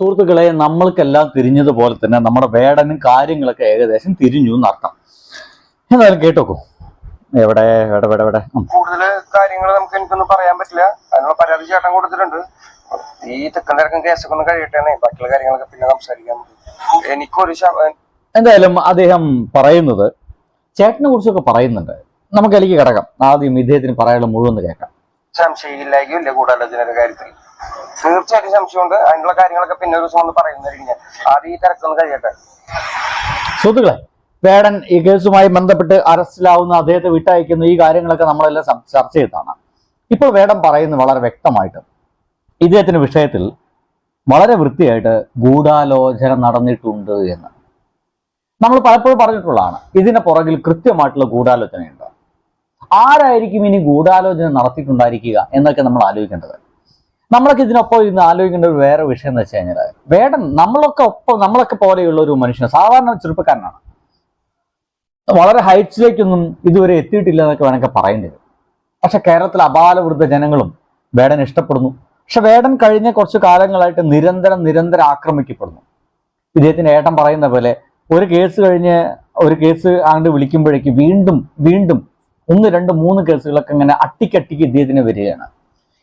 സുഹൃത്തുക്കളെ നമ്മൾക്കെല്ലാം തിരിഞ്ഞതുപോലെ തന്നെ നമ്മുടെ വേടനും കാര്യങ്ങളൊക്കെ ഏകദേശം തിരിഞ്ഞു എന്നർത്ഥം. എന്തായാലും കേട്ടോക്കോ. എവിടെ എവിടെ എവിടെ എവിടെ? കൂടുതൽ കൂടുതൽ കാര്യങ്ങൾ നമുക്ക് എനിക്കൊന്നും പറയാൻ പറ്റില്ല. അതിനുള്ള പരാതി ചേട്ടൻ കൊടുത്തിട്ടുണ്ട്. ഈ തെക്കൻ തിരക്കും കേസൊക്കെ ഒന്ന് കഴിയട്ടെ ബാക്കിയുള്ള കാര്യങ്ങളൊക്കെ പിന്നെ സംസാരിക്കാം. നമുക്ക്. എനിക്കൊരു എന്തായാലും അദ്ദേഹം പറയുന്നത് ചേട്ടനെ കുറിച്ചൊക്കെ പറയുന്നുണ്ട്. നമുക്ക് എനിക്ക് കിടക്കാം. ആദ്യം ഇദ്ദേഹത്തിന് പറയാനുള്ള മുഴുവൻ കേൾക്കാം. സംശയമില്ലായിരിക്കും ഇല്ല ഗൂഢാലോചനയുടെ കാര്യത്തിൽ. തീർച്ചയായിട്ടും സംശയമുണ്ട്. അതിനുള്ള കാര്യങ്ങളൊക്കെ പിന്നെ ഒരു ദിവസം ഒന്ന് പറയുന്നതായിരിക്കും ആദ്യം ഈ തിരക്കൊന്ന് കഴിയട്ടെ. സുഹൃത്തുക്കളെ വേടൻ ഈ കേസുമായി ബന്ധപ്പെട്ട് അറസ്റ്റിലാവുന്ന അദ്ദേഹത്തെ വിട്ടയക്കുന്ന ഈ കാര്യങ്ങളൊക്കെ നമ്മളെല്ലാം ചർച്ച ചെയ്തതാണ്. ഇപ്പോൾ വേടൻ പറയുന്നത് വളരെ വ്യക്തമായിട്ട് ഇദ്ദേഹത്തിന്റെ വിഷയത്തിൽ വളരെ വൃത്തിയായിട്ട് ഗൂഢാലോചന നടന്നിട്ടുണ്ട് എന്ന്. നമ്മൾ പലപ്പോഴും പറഞ്ഞിട്ടുള്ളതാണ്. ഇതിന് പുറകിൽ കൃത്യമായിട്ടുള്ള ഗൂഢാലോചനയുണ്ട്. ആരായിരിക്കും ഇനി ഗൂഢാലോചന നടത്തിയിട്ടുണ്ടായിരിക്കുക എന്നൊക്കെ നമ്മൾ ആലോചിക്കേണ്ടത്? നമ്മളൊക്കെ ഇതിനൊപ്പം ഇന്ന് ആലോചിക്കേണ്ട ഒരു വേറെ വിഷയം എന്ന് വെച്ച് കഴിഞ്ഞാൽ വേടൻ നമ്മളൊക്കെ ഒപ്പം നമ്മളൊക്കെ പോലെയുള്ള ഒരു മനുഷ്യൻ സാധാരണ ചെറുപ്പക്കാരനാണ്. വളരെ ഹൈറ്റ്സിലേക്കൊന്നും ഇതുവരെ എത്തിയിട്ടില്ല എന്നൊക്കെ വേണമെങ്കിൽ പറയേണ്ടി വരും. പക്ഷെ കേരളത്തിലെ അപാലവൃദ്ധ ജനങ്ങളും വേടൻ ഇഷ്ടപ്പെടുന്നു. പക്ഷെ വേടൻ കഴിഞ്ഞ കുറച്ച് കാലങ്ങളായിട്ട് നിരന്തരം നിരന്തരം ആക്രമിക്കപ്പെടുന്നു. ഇദ്ദേഹത്തിന്റെ ഏട്ടൻ പറയുന്ന പോലെ ഒരു കേസ് കഴിഞ്ഞ് ഒരു കേസ് ആണ്ട് വിളിക്കുമ്പോഴേക്ക് വീണ്ടും വീണ്ടും ഒന്ന് രണ്ട് മൂന്ന് കേസുകളൊക്കെ ഇങ്ങനെ അട്ടിക്കട്ടിക്ക് ഇദ്ദേഹത്തിന് വരികയാണ്.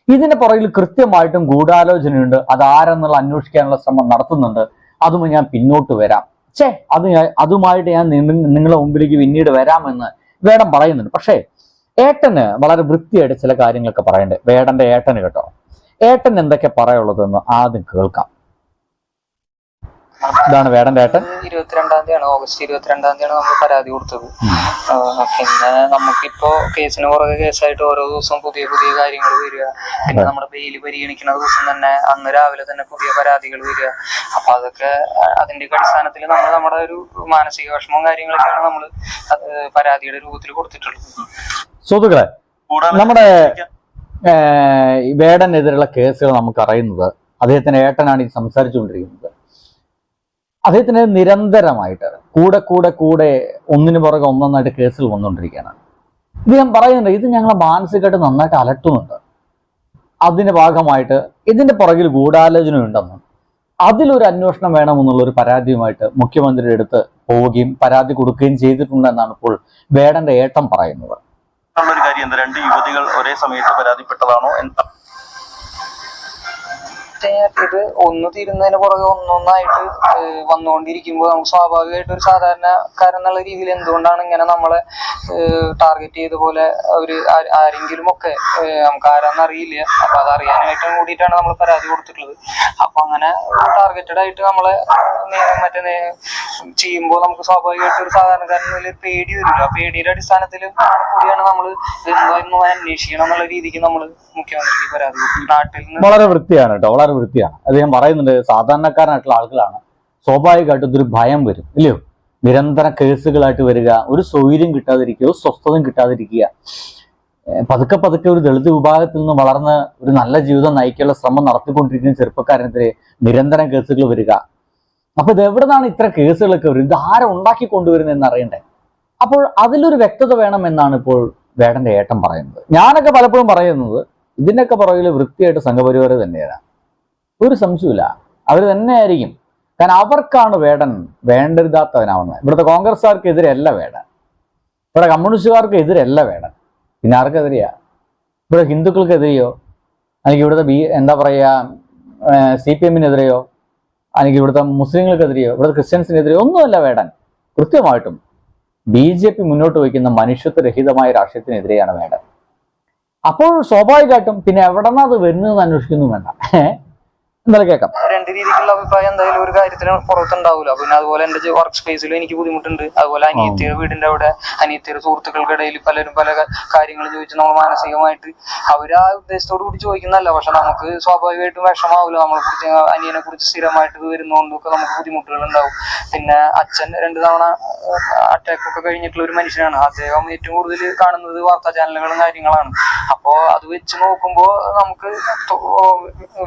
ഇതിന്റെ പുറകിൽ കൃത്യമായിട്ടും ഗൂഢാലോചനയുണ്ട്. അത് ആരെന്നുള്ള അന്വേഷിക്കാനുള്ള ശ്രമം നടത്തുന്നുണ്ട്. അതും ഞാൻ പിന്നോട്ട് വരാം. ഛേ അത് ഞാൻ- അതുമായിട്ട് ഞാൻ നിങ്ങ- നിങ്ങളുടെ മുമ്പിലേക്ക് പിന്നീട് വരാമെന്ന് വേടം പറയുന്നുണ്ട്. പക്ഷേ ഏട്ടന് വളരെ വൃത്തിയായിട്ട് ചില കാര്യങ്ങളൊക്കെ പറയണ്ടേ. വേടന്റെ ഏട്ടന് കേട്ടോ. ഏട്ടൻ എന്തൊക്കെ പറയുള്ളതെന്ന് ആദ്യം കേൾക്കാം. ഇതാണ് വേടന്റെ ഏട്ടൻ ഇരുപത്തിരണ്ടാം തീയതിയാണ്. ഓഗസ്റ്റ് ഇരുപത്തിരണ്ടാം തീയതിയാണ് നമ്മൾ പരാതി കൊടുത്തത്. പിന്നെ നമുക്കിപ്പോ കേസിന് പുറകെ കേസായിട്ട് ഓരോ ദിവസവും പുതിയ പുതിയ കാര്യങ്ങൾ വരിക. പിന്നെ നമ്മുടെ ബെയിൽ പരിഗണിക്കുന്ന ദിവസം തന്നെ അന്ന് രാവിലെ തന്നെ പുതിയ പരാതികൾ വരിക. അപ്പൊ അതൊക്കെ അതിന്റെ അടിസ്ഥാനത്തിൽ നമ്മൾ നമ്മുടെ ഒരു മാനസിക വിഷമവും കാര്യങ്ങളൊക്കെയാണ് നമ്മൾ പരാതിയുടെ രൂപത്തിൽ കൊടുത്തിട്ടുള്ളത്. സുഹൃത്തുക്കളെ നമ്മുടെ വേടനെതിരെയുള്ള കേസുകൾ നമുക്ക് അറിയുന്നത് അദ്ദേഹത്തിന്റെ ഏട്ടനാണ് ഈ സംസാരിച്ചുകൊണ്ടിരിക്കുന്നത്. അദ്ദേഹത്തിന് നിരന്തരമായിട്ട് കൂടെ കൂടെ കൂടെ ഒന്നിനു പുറകെ ഒന്നൊന്നായിട്ട് കേസിൽ വന്നുകൊണ്ടിരിക്കുകയാണ്. ഇദ്ദേഹം പറയുന്നുണ്ട് ഇത് ഞങ്ങളെ മാനസികമായിട്ട് നന്നായിട്ട് അലട്ടുന്നുണ്ട്. അതിന്റെ ഭാഗമായിട്ട് ഇതിന്റെ പുറകിൽ ഗൂഢാലോചന ഉണ്ടെന്നും. അതിലൊരു അന്വേഷണം വേണമെന്നുള്ള ഒരു പരാതിയുമായിട്ട് മുഖ്യമന്ത്രിയുടെ അടുത്ത് പോവുകയും പരാതി കൊടുക്കുകയും ചെയ്തിട്ടുണ്ടെന്നാണ് ഇപ്പോൾ വേടന്റെ ഏട്ടം പറയുന്നത്. കാര്യം രണ്ട് യുവതികൾ ഒരേ സമയത്ത് പരാതിപ്പെട്ടതാണോ? എന്താ? ഇത് ഒന്ന് തീരുന്നതിന് പുറകെ ഒന്നൊന്നായിട്ട് വന്നുകൊണ്ടിരിക്കുമ്പോൾ നമുക്ക് സ്വാഭാവികമായിട്ട് ഒരു സാധാരണക്കാരൻ എന്നുള്ള രീതിയിൽ എന്തുകൊണ്ടാണ് ഇങ്ങനെ നമ്മളെ ടാർഗറ്റ് ചെയ്ത പോലെ ഒരു ആരെങ്കിലും ഒക്കെ നമുക്ക് ആരാന്ന് അറിയില്ല. അപ്പൊ അത് അറിയാനായിട്ട് കൂടിയിട്ടാണ് നമ്മൾ പരാതി കൊടുത്തിട്ടുള്ളത്. അപ്പൊ അങ്ങനെ ടാർഗറ്റഡ് ആയിട്ട് നമ്മളെ മറ്റേ ചെയ്യുമ്പോൾ നമുക്ക് സ്വാഭാവികമായിട്ട് ഒരു സാധാരണക്കാരന് ഒരു പേടി വരില്ല. ആ പേടിയുടെ അടിസ്ഥാനത്തിൽ കൂടിയാണ് നമ്മൾ അന്വേഷിക്കണം എന്നുള്ള രീതിക്ക് നമ്മൾ മുഖ്യമന്ത്രിക്ക് പരാതി നാട്ടിൽ വളരെ വൃത്തിയാണ് കേട്ടോ വളരെ വൃത്തിയാണ്. അദ്ദേഹം പറയുന്നുണ്ട് സാധാരണക്കാരനായിട്ടുള്ള ആളുകളാണ്. സ്വാഭാവികമായിട്ടും ഇതൊരു ഭയം വരും ഇല്ലയോ? നിരന്തര കേസുകളായിട്ട് വരിക ഒരു സൗകര്യം കിട്ടാതിരിക്കുക ഒരു സ്വസ്ഥതയും കിട്ടാതിരിക്കുക. പതുക്കെ പതുക്കെ ഒരു ദളിത് വിഭാഗത്തിൽ നിന്ന് വളർന്ന് ഒരു നല്ല ജീവിതം നയിക്കാനുള്ള ശ്രമം നടത്തിക്കൊണ്ടിരിക്കുന്ന ചെറുപ്പക്കാരനെതിരെ നിരന്തരം കേസുകൾ വരിക. അപ്പൊ ഇത് എവിടെ നിന്നാണ് ഇത്ര കേസുകളൊക്കെ വരുന്നത്? ഇത് ആരെ ഉണ്ടാക്കി കൊണ്ടുവരുന്നത് എന്ന് അറിയണ്ടേ അപ്പോൾ അതിലൊരു വ്യക്തത വേണം എന്നാണ് ഇപ്പോൾ വേടന്റെ ഏട്ടൻ പറയുന്നത്. ഞാനൊക്കെ പലപ്പോഴും പറയുന്നത് ഇതിനൊക്കെ പുറകിൽ വൃത്തിയായിട്ട് സംഘപരിവാർ തന്നെയാണ്. ഒരു സംശയമില്ല അവർ തന്നെയായിരിക്കും. കാരണം അവർക്കാണ് വേടൻ വേണ്ടരുതാത്തവനാവുന്നത്. ഇവിടുത്തെ കോൺഗ്രസ്സുകാർക്കെതിരെയല്ല വേടൻ. ഇവിടെ കമ്മ്യൂണിസ്റ്റുകാർക്ക് എതിരല്ല വേടൻ. പിന്നെ ആർക്കെതിരെയാ? ഇവിടെ ഹിന്ദുക്കൾക്കെതിരെയോ? അല്ലെങ്കിൽ ഇവിടുത്തെ ബി എന്താ പറയുക സി പി എമ്മിനെതിരെയോ? അല്ലെങ്കിൽ ഇവിടുത്തെ മുസ്ലിങ്ങൾക്കെതിരെയോ ഇവിടുത്തെ ക്രിസ്ത്യൻസിനെതിരെയോ ഒന്നുമല്ല വേടൻ. കൃത്യമായിട്ടും ബി ജെ പി മുന്നോട്ട് വയ്ക്കുന്ന മനുഷ്യത്വരഹിതമായ രാഷ്ട്രീയത്തിനെതിരെയാണ് വേണ്ടത്. അപ്പോൾ സ്വാഭാവികമായിട്ടും പിന്നെ എവിടെന്നാ അത് വരുന്നതെന്ന് അന്വേഷിക്കുന്നു വേണ്ട. എന്തായാലും കേൾക്കാം. രണ്ട് രീതിക്കുള്ള അഭിപ്രായം എന്തായാലും ഒരു കാര്യത്തിന് പുറത്തുണ്ടാവില്ല പിന്നെ അതുപോലെ എന്റെ വർക്ക് സ്പേസിലും എനിക്ക് ബുദ്ധിമുട്ടുണ്ട്. അതുപോലെ അനിയത്തിയുടെ വീടിന്റെ അവിടെ അനിയത്തിയുടെ സുഹൃത്തുക്കൾക്കിടയിൽ പലരും പല കാര്യങ്ങൾ ചോദിച്ച് നമ്മൾ മാനസികമായിട്ട് അവർ ആ ഉദ്ദേശത്തോട് കൂടി ചോദിക്കുന്നല്ല പക്ഷെ നമുക്ക് സ്വാഭാവികമായിട്ടും വിഷമാവില്ല നമ്മളെ കുറിച്ച് അനിയനെ കുറിച്ച് സ്ഥിരമായിട്ട് വരുന്നതുകൊണ്ടൊക്കെ നമുക്ക് ബുദ്ധിമുട്ടുകൾ ഉണ്ടാവും പിന്നെ അച്ഛൻ രണ്ട് തവണ അറ്റാക്ക് ഒക്കെ കഴിഞ്ഞിട്ടുള്ള ഒരു മനുഷ്യനാണ്. അദ്ദേഹം ഏറ്റവും കൂടുതൽ കാണുന്നത് വാർത്താ ചാനലുകളും കാര്യങ്ങളാണ്. അപ്പോ അത് വെച്ച് നോക്കുമ്പോൾ നമുക്ക്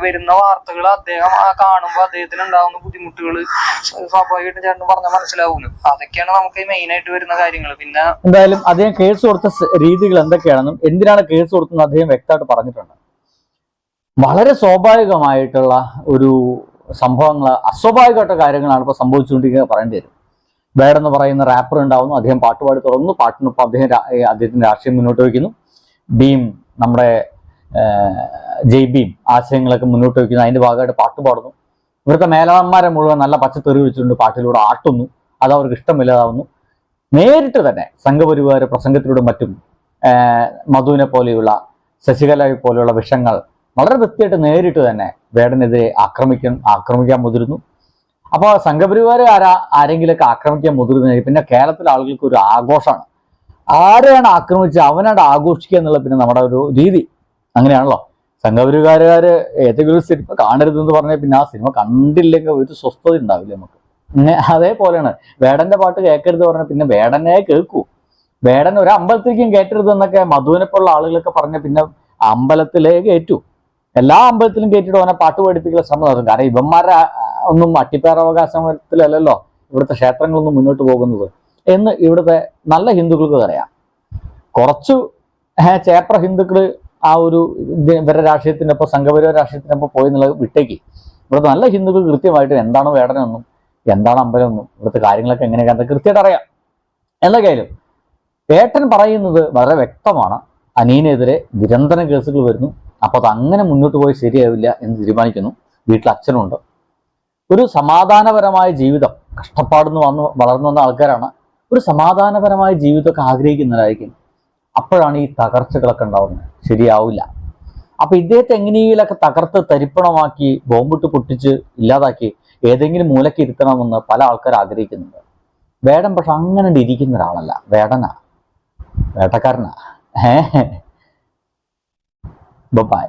വരുന്ന വാർത്തകൾ അദ്ദേഹം ആ കാണുമ്പോൾ അദ്ദേഹത്തിന് ഉണ്ടാവുന്ന ബുദ്ധിമുട്ടുകൾ സ്വാഭാവികമായിട്ടും ചേട്ടൻ പറഞ്ഞാൽ മനസ്സിലാവൂലോ അതൊക്കെയാണ് നമുക്ക് മെയിൻ ആയിട്ട് വരുന്ന കാര്യങ്ങൾ പിന്നെ എന്തായാലും അദ്ദേഹം കേസ് കൊടുത്ത രീതികൾ എന്തൊക്കെയാണെന്നും എന്തിനാണ് കേസ് കൊടുത്തതെന്ന് അദ്ദേഹം വ്യക്തമായിട്ട് പറഞ്ഞിട്ടുണ്ട്. വളരെ സ്വാഭാവികമായിട്ടുള്ള ഒരു സംഭവങ്ങൾ അസ്വാഭാവികമായിട്ട കാര്യങ്ങളാണ് ഇപ്പോൾ സംഭവിച്ചുകൊണ്ടിരിക്കുന്നത് പറയേണ്ടി വരും. വേടെന്ന് പറയുന്ന റാപ്പർ ഉണ്ടാവുന്നു അദ്ദേഹം പാട്ടുപാടി തുറന്നു പാട്ടിനൊപ്പം അദ്ദേഹം അദ്ദേഹത്തിന്റെ രാഷ്ട്രീയം മുന്നോട്ട് വയ്ക്കുന്നു. ഭീം നമ്മുടെ ആ, ജയ് ഭീം ആശയങ്ങളൊക്കെ മുന്നോട്ട് വയ്ക്കുന്നു. അതിന്റെ ഭാഗമായിട്ട് പാട്ട് പാടുന്നു. ഇവിടുത്തെ മേലാന്മാരെ മുഴുവൻ നല്ല പച്ചത്തെറി വെച്ചിട്ടുണ്ട്. പാട്ടിലൂടെ ആട്ടുന്നു. അത് അവർക്ക് ഇഷ്ടമില്ലാതാവുന്നു. നേരിട്ട് തന്നെ സംഘപരിവാര പ്രസംഗത്തിലൂടെ മറ്റും മധുവിനെ പോലെയുള്ള ശശികലയെ പോലെയുള്ള വിഷങ്ങൾ വളരെ വൃത്തിയായിട്ട് നേരിട്ട് തന്നെ വേടനെതിരെ ആക്രമിക്കാൻ ആക്രമിക്കാൻ മുതിരുന്നു. അപ്പോൾ സംഘപരിവാർ ആരാ ആരെങ്കിലുമൊക്കെ ആക്രമിക്കാൻ മുതിരുന്നത് പിന്നെ കേരളത്തിലെ ആളുകൾക്ക് ഒരു ആഘോഷമാണ്. ആരെയാണ് ആക്രമിച്ച് അവനാണ് ആഘോഷിക്കുക എന്നുള്ള പിന്നെ നമ്മുടെ ഒരു രീതി. അങ്ങനെയാണല്ലോ. സംഘപരിവാരുകാര് ഏതെങ്കിലും സിനിമ കാണരുതെന്ന് പറഞ്ഞാൽ പിന്നെ ആ സിനിമ കണ്ടില്ലെങ്കിൽ ഒരു സ്വസ്ഥത ഉണ്ടാവില്ല നമുക്ക്. പിന്നെ അതേപോലെയാണ് വേടന്റെ പാട്ട് കേൾക്കരുത് പറഞ്ഞാൽ പിന്നെ വേടനെ കേൾക്കൂ. വേടൻ ഒരു അമ്പലത്തിലേക്കും കയറ്റരുത് എന്നൊക്കെ മധുവിനെ പോലുള്ള ആളുകളൊക്കെ പറഞ്ഞ പിന്നെ അമ്പലത്തിലേ കയറ്റു എല്ലാ അമ്പലത്തിലും കയറ്റിട്ട് അവനെ പാട്ട് പഠിപ്പിക്കുന്ന ശ്രമം നടത്തും. കാരണം ഇവന്മാരെ ഒന്നും അട്ടിപ്പേറാവകാശത്തിലല്ലല്ലോ ഇവിടുത്തെ ക്ഷേത്രങ്ങളൊന്നും മുന്നോട്ട് പോകുന്നത്. എന്ന് ഇവിടുത്തെ നല്ല ഹിന്ദുക്കൾക്ക് അറിയാം കുറച്ചു ചേപ്ര ഹിന്ദുക്കൾ ആ ഒരു ഇവരുടെ രാഷ്ട്രീയത്തിനൊപ്പം സംഘപരിവാര രാഷ്ട്രീയത്തിനൊപ്പം പോയി എന്നുള്ളത് വിട്ടേക്ക്. ഇവിടുത്തെ നല്ല ഹിന്ദുക്കൾ കൃത്യമായിട്ട് എന്താണ് വേടനെന്നും എന്താണ് അമ്പലമെന്നും ഇവിടുത്തെ കാര്യങ്ങളൊക്കെ എങ്ങനെയൊക്കെ കൃത്യമായിട്ട് അറിയാം. എന്തൊക്കെയായാലും ഏട്ടൻ പറയുന്നത് വളരെ വ്യക്തമാണ്. അനിയനെതിരെ നിരന്തരം കേസുകൾ വരുന്നു. അപ്പോൾ അത് അങ്ങനെ മുന്നോട്ട് പോയി ശരിയാവില്ല എന്ന് തീരുമാനിക്കുന്നു. വീട്ടിൽ അച്ഛനുണ്ട്. ഒരു സമാധാനപരമായ ജീവിതം കഷ്ടപ്പാടുന്ന് വന്ന് വളർന്നു വന്ന ആൾക്കാരാണ്. ഒരു സമാധാനപരമായ ജീവിതമൊക്കെ ആഗ്രഹിക്കുന്നവരായിരിക്കും. അപ്പോഴാണ് ഈ തകർച്ചകളൊക്കെ ഉണ്ടാവുന്നത്. ശരിയാവില്ല. അപ്പൊ ഇദ്ദേഹത്തെ എങ്ങനെയെങ്കിലൊക്കെ തകർത്ത് തരിപ്പണമാക്കി ബോംബിട്ട് പൊട്ടിച്ച് ഇല്ലാതാക്കി ഏതെങ്കിലും മൂലക്ക് ഇരുത്തണമെന്ന് പല ആൾക്കാർ ആഗ്രഹിക്കുന്നുണ്ട്. വേടൻ പക്ഷെ അങ്ങനെ ഇരിക്കുന്ന ഒരാളല്ല. വേടന. വേട്ടക്കാരനാ. ഏ ബൈ